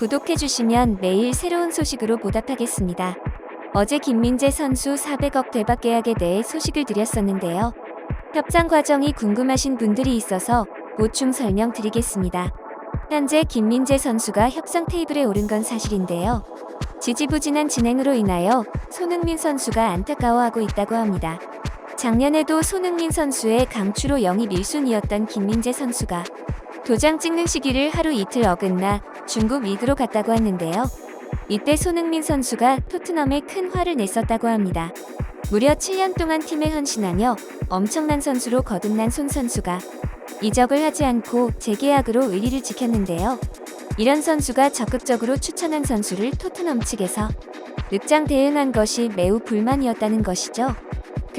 구독해주시면 매일 새로운 소식으로 보답하겠습니다. 어제 김민재 선수 400억 대박 계약에 대해 소식을 드렸었는데요. 협상 과정이 궁금하신 분들이 있어서 보충 설명 드리겠습니다. 현재 김민재 선수가 협상 테이블에 오른 건 사실인데요. 지지부진한 진행으로 인하여 손흥민 선수가 안타까워하고 있다고 합니다. 작년에도 손흥민 선수의 강추로 영입 1순위였던 김민재 선수가 도장 찍는 시기를 하루 이틀 어긋나 중국 리그로 갔다고 하는데요. 이때 손흥민 선수가 토트넘에 큰 화를 냈었다고 합니다. 무려 7년 동안 팀에 헌신하며 엄청난 선수로 거듭난 손 선수가 이적을 하지 않고 재계약으로 의리를 지켰는데요. 이런 선수가 적극적으로 추천한 선수를 토트넘 측에서 늑장 대응한 것이 매우 불만이었다는 것이죠.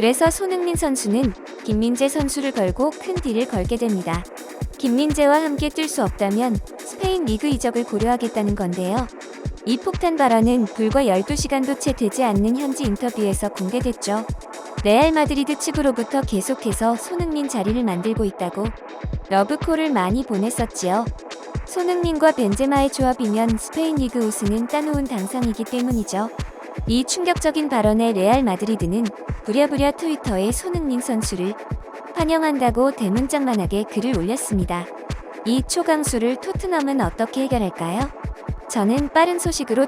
그래서 손흥민 선수는 김민재 선수를 걸고 큰 딜을 걸게 됩니다. 김민재와 함께 뛸 수 없다면 스페인 리그 이적을 고려하겠다는 건데요. 이 폭탄 발언은 불과 12시간도 채 되지 않는 현지 인터뷰에서 공개됐죠. 레알 마드리드 측으로부터 계속해서 손흥민 자리를 만들고 있다고 러브콜을 많이 보냈었지요. 손흥민과 벤제마의 조합이면 스페인 리그 우승은 따놓은 당상이기 때문이죠. 이 충격적인 발언에 레알 마드리드는 부랴부랴 트위터에 손흥민 선수를 환영한다고 대문짝만하게 글을 올렸습니다. 이 초강수를 토트넘은 어떻게 해결할까요? 저는 빠른 소식으로